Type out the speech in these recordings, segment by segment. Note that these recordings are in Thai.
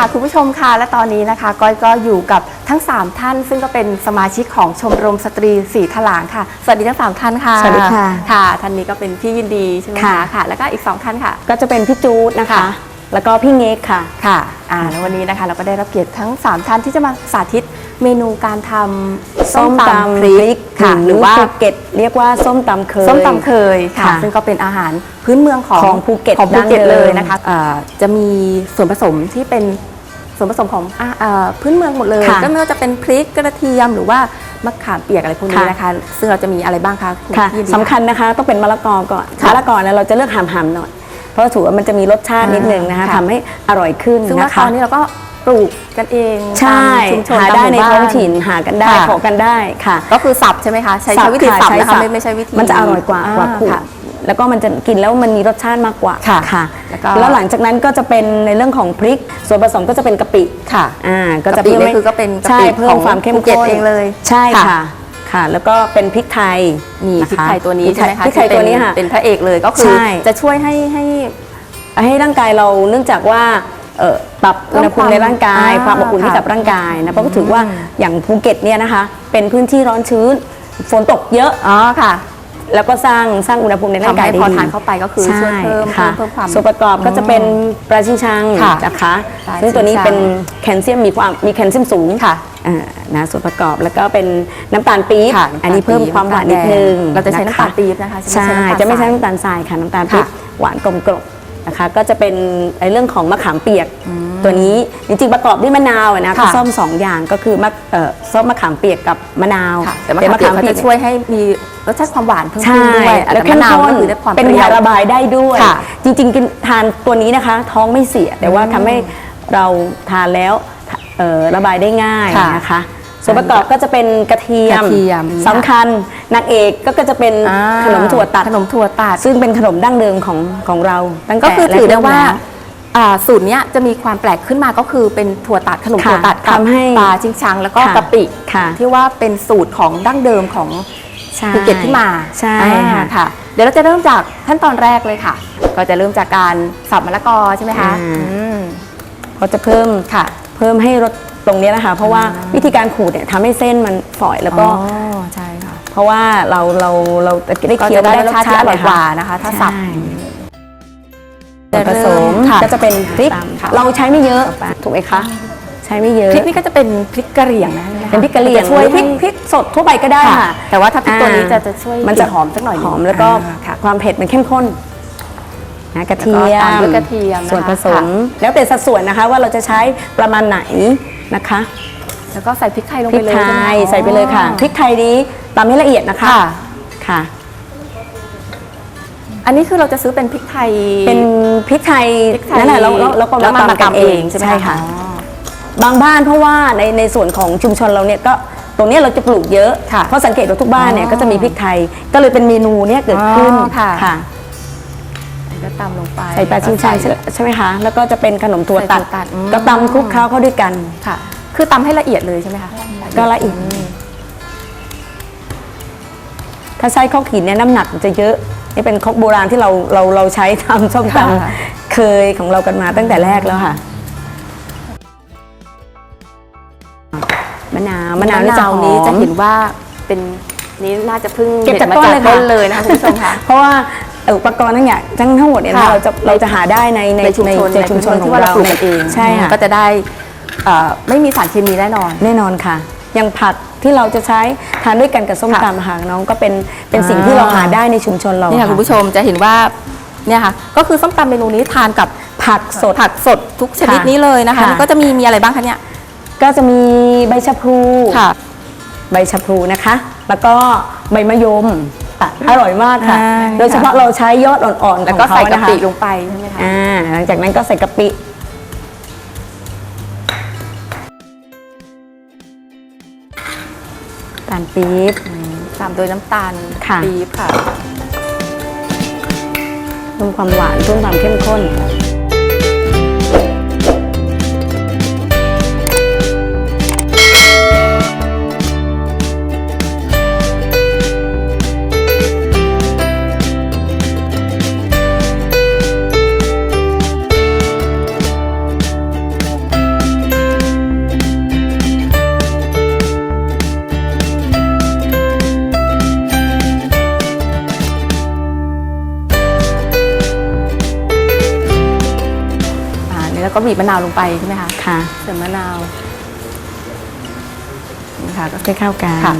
ค่ะคุณผู้ชมค่ะและตอนนี้นะคะ ก้อยก็อยู่กับทั้ง 3 ท่าน ซึ่งก็เป็นสมาชิกของชมรมสตรีสีถลางค่ะ สวัสดีทั้ง 3 ท่านค่ะสวัสดีค่ะ ค่ะท่านนี้ก็เป็นพี่ยินดีใช่ไหมคะค่ะค่ะแล้วก็อีก 2 ท่านค่ะ ก็จะเป็นพี่จูดนะคะค่ะแล้วก็พี่เงกค่ะค่ะอ่าแล้ววันนี้นะคะเราก็ได้รับเกียรติทั้ง 3 ท่านที่จะมาสาธิตเมนูการทำส้มตำพริกค่ะหหรืรืออว่าว่าภูเก็ตเรียกว่าส้มตำเคยส้มตำเคยค่ะค่ะซึ่งก็เป็นอาหารพื้นเมืองของของภูเก็ตของภูเก็ตดั้งเดิมเลยนะคะเอ่อจะมีส่วนผสมที่เป็น ส่วนผสมของอ่าเอ่อพื้นเมืองหมดเลย ค่ะก็ไม่ว่าจะเป็นพริกกระเทียมหรือว่ามะขามเปียกอะไรพวกนี้ค่ะ นะคะ ซึ่งเราจะมีอะไรบ้างคะณค่ะพี่ยินดี สำคัญนะคะต้องเป็นมะละกอก่อนค่ะมะละกอเนี่ยเราจะเลือกหามๆหน่อยเพราะถือว่ามันจะมีรสชาตินิดนึงนะคะค่ะ ทำให้อร่อยขึ้นซึ่งมะนะขามคะ นี่เราก็ปลูกกันเองใช่ตามชุมชนหาตามได้หมู่ในบ้า ท้องถิ่นหากันได้ค่ะ ขอกันได้ค่ะ ก็คือสับใช่ไหมคะ ใช้สัใช้บวิธีสับใช้นะคะไม่ไม่ใช่วิธีมันจะอร่อยกว่าอ่ากว่าขูด ค่ะ แล้วก็มันจะกินแล้วมันมีรสชาติมากกว่าค่ะค่ะแล้วก็ แล้วหลังจากนั้นก็จะเป็นในเรื่องของพริก ส่วนผสมก็จะเป็นกะปิค่ะ อ่าก็จะกะปิเพิ่มนี่คือก็เป็นกะปิใช่เพิ่ขมองความเข้มภูเก็ตข้นเองเลยใช่ค่ะ ค่ะ ค่ะ แล้วก็เป็นพริกไทยนี่นะพริกคะไทยตัวนี้ใช่ไหมคะพริกไทยที่ตัวเป็นี้ค่ะ เป็นพระเอกเลยก็คือ ใช่ จะช่วยให้ให้ ให้ร่างกายเราเนื่องจากว่าเอ่อปรับอุณหภูมิในร่างกาย อ่าความอบอุ่นให้ค่ะกับร่างกายนะเพราะก็ถือว่าอย่างภูเก็ตเนี่ยนะคะ เป็นพื้นที่ร้อนชื้น ฝนตกเยอะ อ๋อค่ะ แล้วก็สร้างสร้างอุณหภูมิในร่างกายทำให้ได้พอดีทานเข้าไปก็คือช่วยเพิ่มใค่ะเพิ่มความ ส่วนประกอบก็จะเป็นปลาชิงชังค่ะนะคะปลาซึ่งตัวนี้ชิงชังเป็นแคลเซียมมีความมีแคลเซียมสูงค่ะอ่านะส่วนประกอบแล้วก็เป็นน้ำตาลปี๊บค่ะอันนี้เพิ่มความหวานนิดนึงเราจะใช้น้ำตาลคปี๊บนะคะใช่น้ำตาลจะไม่ใช้ทรายน้ำตาลทรายค่ะน้ำตาลปี๊บค่ะ หวานกลมกลมนะคะก็จะเป็นในเรื่องของมะขามเปียก ตัวนี้จริงๆประกอบด้วยมะนาวอะนะค่ะก็ส้มสองอย่างก็คือมะเอ่อส้มมะขามเปียกกับมะนาวค่ะแต่มะขามเปียกเขาจะช่วยให้มีรสชาติความหวานเพิ่มขึ้นใช่ด้วยแล้วต่เข้มมะนาวข้นก็คือได้ความเป็นปรี้ยาระบายได้ด้วย ค่ะจริงๆกินทานตัวนี้นะคะ ท้องไม่เสีย แต่ว่าทำให้เราทานแล้วเอ่อระบายได้ง่ายค่ะนะคะ ส่วนประกอบก็จะเป็นกระเทียมกระเทียม สำคัญนางเอกก็ก็จะเป็นอ่าขนมถั่วตัด ขนมถั่วตัด ซึ่งเป็นขนมดั้งเดิมของของเราตั้งแต่ก็คือถือได้ว่าแรกเริ่มแล้วอ่า สูตรเนี้ยจะมีความแปลกขึ้นมาก็คือเป็นถั่วตัดขนมค่ะถั่วตัดกับทำให้ปลาชิงชังแล้วก็ค่ะกะปิค่ะ ที่ว่าเป็นสูตรของดั้งเดิมของใช่ ภูเก็ตที่มาใช่อ่าค่ะค่ะ เดี๋ยวเราจะเริ่มจากขั้นตอนแรกเลยค่ะ ก็จะเริ่มจากการสับมะละกอใช่ไหมคะอ่าอืมก็จะเพิ่มค่ะ เพิ่มให้รสตรงเนี้ยนะคะ เพราะว่าวิธีการขูดเนี่ยทำให้เส้นมันฝอยแล้วก็ อ๋อใช่ค่ะเพราะว่าเราเราเราได้ก็เคี้ยวจะได้ได้รสชาติที่อร่อยกว่าใช่นะคะ ถ้าสับส่วน ผสมค่ะก็จะเป็นพริกค่ะเราใช้ไม่เยอะถูกไหมคะใช้ไม่เยอะพริกนี่ก็จะเป็นพริกกะเหรี่ยงนะเป็นพริกกะเหรี่ยงจช่วยหรือพริกให้พริกสดทั่วไปก็ได้ค่ะค่ะ แต่ว่าถ้าพริกตัวนี้จะอ่าจะช่วยมันจะกลิ่หอมสักหน่อยนึ่งหอมแล้วก็อ่าค่ะความเผ็ดมันเข้มข้นนะกระเทียแล้วก็ตามมด้วยกระเทียมนะคะส่วนผสมค่ะแล้วแต่สัดส่วนนะคะว่าเราจะใช้ประมาณไหนนะคะ แล้วก็ใส่พริกไทยลงพริไปกเลยไทใช่ไหมยคะใส่ไปเลยค่ะอ๋อพริกไทยนี้ตำให้ละเอียดนะคะค่ะค่ะ อันนี้คือเราจะซื้อเป็นพริกไทย เป็นพริกไทยพริกไทยนั่นแหละแล้วแล้วแล้วก็แล้วมาตำมากันตำเอเองงใช่ไหมใช่ค่ะอ๋อบางบ้านเพราะว่าในในส่วนของชุมชนเราเนี่ยก็ตรงเนี้ยเราจะปลูกเยอะค่ะเพราะสังเกตว่าทุกบ้านเนี่ยอ๋อก็จะมีพริกไทยก็เลยเป็นเมนูเนี่ยเกิดขึ้นอ๋อค่ะค่ะก็ตำลงไป ใส่ปลาชิงชังใช่ใช่ไหมคะแล้วก็จะเป็นขนมถั่วตัดใส่ถั่วตัดอืม ก็ตำคลุกเคล้าเข้าด้วยกัน ค่ะ คือตำให้ละเอียดเลยใช่ไหมคะก็ละเอียด ถ้าใช้ข้าวขินเนี่ยน้ำหนักมันจะเยอะนี่เป็นครกโบราณที่เราเราเราใช้ทำส้มตค่ะำเคยของเรากันมาตั้งแต่แรกแล้วค่ะมะนาวมะนาวนี่จะหอม นี้จะเห็นว่าเป็นนี่น่าจะเพิ่งเก็บจากด็ดต้นมาเลยค่ะต้นเลยนะคะคุณผู้ชมค่ะเพราะว่าเอ่ออุปกรณ์ทั้งอย่างทั้งทั้งหมดเนี่ยนะค่ะ เราจะเราจะหาได้ในในในชุมชนในชุมชนในขที่องว่าเราเราปลูกกันเองใช่ค่ะก็จะได้เอ่อไม่มีสารเคมีแน่นอน แน่นอนค่ะ อย่างผักที่เราจะใช้ทานด้วยกันกับส้มค่ะ ตำค่ะน้องก็เป็นเป็นสิ่งอ่าที่เราหาได้ในชุมชนเรานี่ค่ะคุณผู้ชมจะเห็นว่าเนี่ยค่ะก็คือส้มตำเมนูนี้ทานกับผักสด ผักสดทุกชนิดค่ะนี้เลยนะคะค่ะ นี่ก็จะมีมีอะไรบ้างคะเนี่ยก็จะมีใบชะพลู ค่ะ ใบชะพลูนะคะ แล้วก็ใบมะยมอะอร่อยมากค่ะ อ่า โดยเฉพาะเราใช้ยอดอ่อนๆแล้วขก็องเขาใส่กะนะคะปิลงไปใช่ไหมคะ อ่าหลังจากนั้นก็ใส่กะปิ ตาลปี๊บ ตามโดยน้ำตาลค่ะ ปี๊บค่ะ เพิ่มความหวานเพิ่มความเข้มข้น แล้วก็บีบมะนาวลงไปใช่ไหมคะค่ะเสริมมะนาวนี่ค่ะก็ให้เข้ากันค่ะ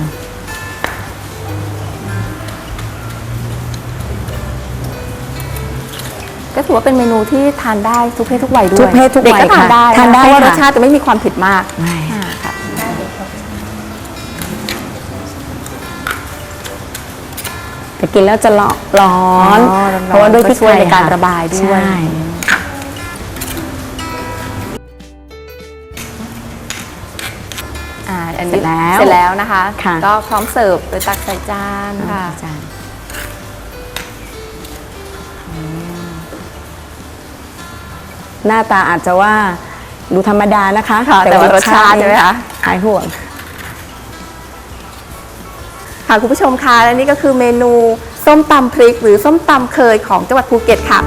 ก็ถือว่าเป็นเมนูที่ทานได้ทุกเพศทุกวัยด้วยทุกเพศทุกวัยเด็ก็ทานค่ะได้ทานได้เพราะว่ารค่ะสชาติจะไม่มีความเผ็ดมากไม่อ่าค่ะแต่กินแล้วจะร้อน ร้อนอ๋อร้อนๆเพราะว่าด้วยพริกก็ช่วยไทยในการค่ระบายด้วย ใช่ อ่าอันเสร็นี้จแล้วเสร็จแล้วนะคะ ค่ะ ก็พร้อมเสิร์ฟโดยตักใส่จานค่ะ อาจารย์หน้าตาอาจจะว่าดูธรรมดานะคะค่ะแต่ว่ารสชาติใช่ไหมคะ หายห่วง ค่ะคุณผู้ชมคะและนี่ก็คือเมนูส้มตำพริกหรือส้มตำเคยของจังหวัดภูเก็ตค่ะ